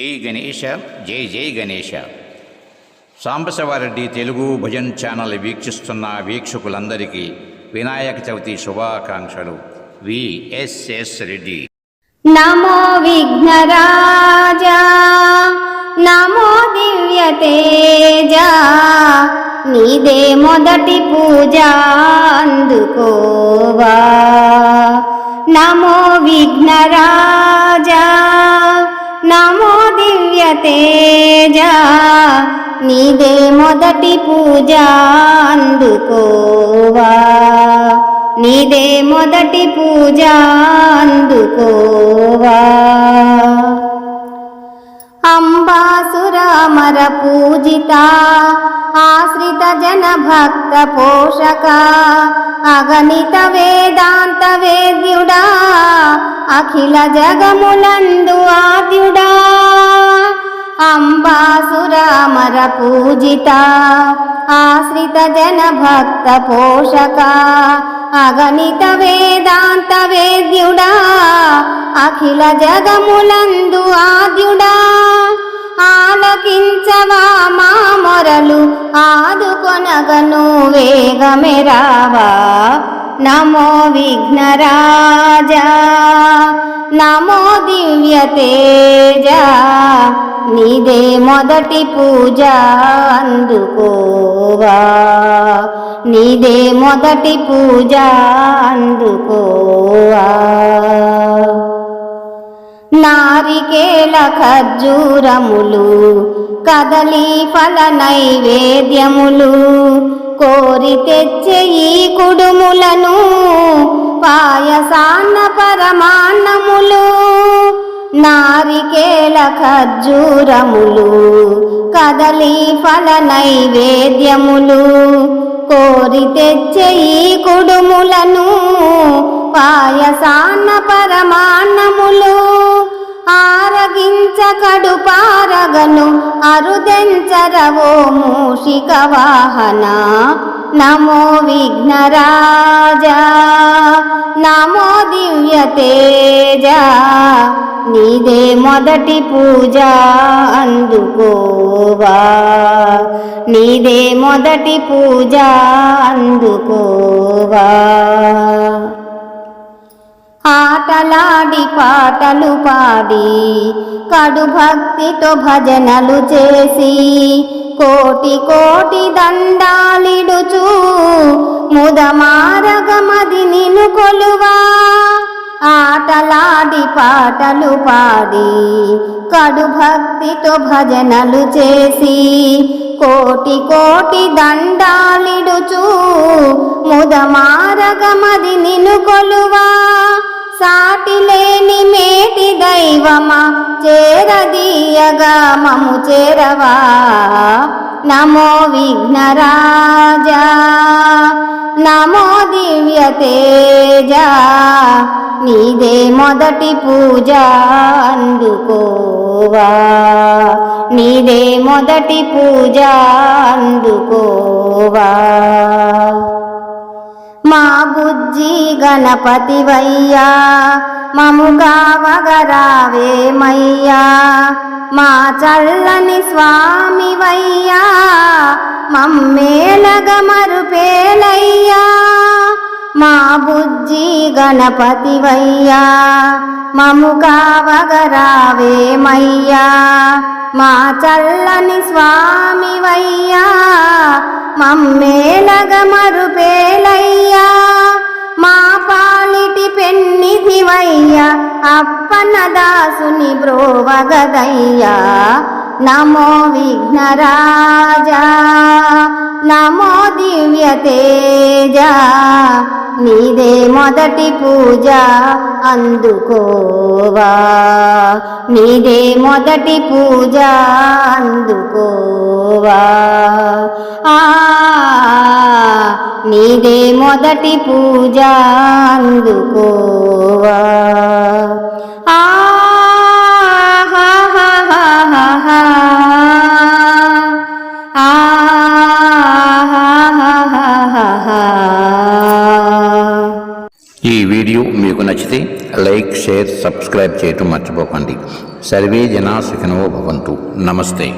జై గణేష జై జై గణేష సాంబశివారెడ్డి తెలుగు భజన్ ఛానల్ వీక్షిస్తున్న వీక్షకులందరికీ వినాయక చవితి శుభాకాంక్షలు. విఎస్ఎస్ రెడ్డి. నమో విఘ్నరాజా నమో దివ్యతేజ నీదే మొదటి పూజ అందుకోవా. నమో విఘ్నరాజా తేజ నీదే మొదటి పూజ అందుకోవా. నీదే మొదటి పూజ అందుకోవా. అంబాసురామర పూజిత ఆశ్రిత జన భక్త పోషక అగణిత వేదాంత వేద్యుడా అఖిల జగములందు ఆద్యుడా. అంబాసురామర పూజిత ఆశ్రిత జన భక్త పోషక అగణిత వేదాంత వేద్యుడా అఖిల జగములందు ఆద్యుడా. ఆలకించవా మా మొరలు ఆదుకొనగను వేగమెరావా రావా నమో విఘ్నరాజా నమో దివ్య నీదే మొదటి పూజ అందుకోవా. నీదే మొదటి పూజ అందుకోవా. నారికేల ఖర్జూరములు కదలి ఫల నైవేద్యములు కోరి తెచ్చే ఈ కుడుములను పాయసాన్న పరమాన్నములు నారికేల ఖర్జూరములు కదలి ఫల నైవేద్యములు. కోరి తెచ్చే ఈ కుడుములను పాయసాన్న పరమాన్నము ఆరగించ కడుపారగను అరుదెంచరవో మూషిక వాహన. నమో విఘ్నరాజా. నమో దివ్య తేజ. నీదే మొదటి పూజ అందుకోవా. నీదే మొదటి పూజ అందుకోవా. ఆటలాడి పాటలు పాడి కడు భక్తితో భజనలు చేసి కోటి కోటి దండాలిడుచు ముదమారగమది నిను కొలువా. ఆటలాడి పాటలు పాడి కడు భక్తితో భజనలు చేసి కోటి కోటి దండాలిడుచు ముదమారగమది నిను కొలువా. సాటి లేని మేటి దైవమా? చేరదీయగా మము చేరవా? నమో విఘ్నరాజా. నమో దివ్య తేజ. నీదే మొదటి పూజ అందుకోవా? నీదే మొదటి పూజ అందుకోవా? మా బుజ్జి గణపతివయ్యా మము కావగరావేమయ్యా మా చల్లని స్వామివయ్యా మమ్మేలగమరుపేలయ్యా మా బుజ్జి గణపతివయ్యా మము కావగరావేమయ్యా మా చల్లని స్వామివయ్యా మమ్మేలగమరుపేలయ్యా మా పాలిటి పెన్నిధివయ్యా అప్పన దాసుని బ్రోవగదయ్యా. నమో విఘ్నరాజా నమో దివ్య తేజ నీదే మొదటి పూజ అందుకోవా. నీదే మొదటి పూజ అందుకోవా. నీదే మొదటి పూజ అందుకోవా. ఆ ఈ వీడియో మీకు నచ్చితే లైక్ షేర్ సబ్స్క్రైబ్ చేయటం మర్చిపోకండి. సర్వే జనా సుఖినో భవంతు. నమస్తే.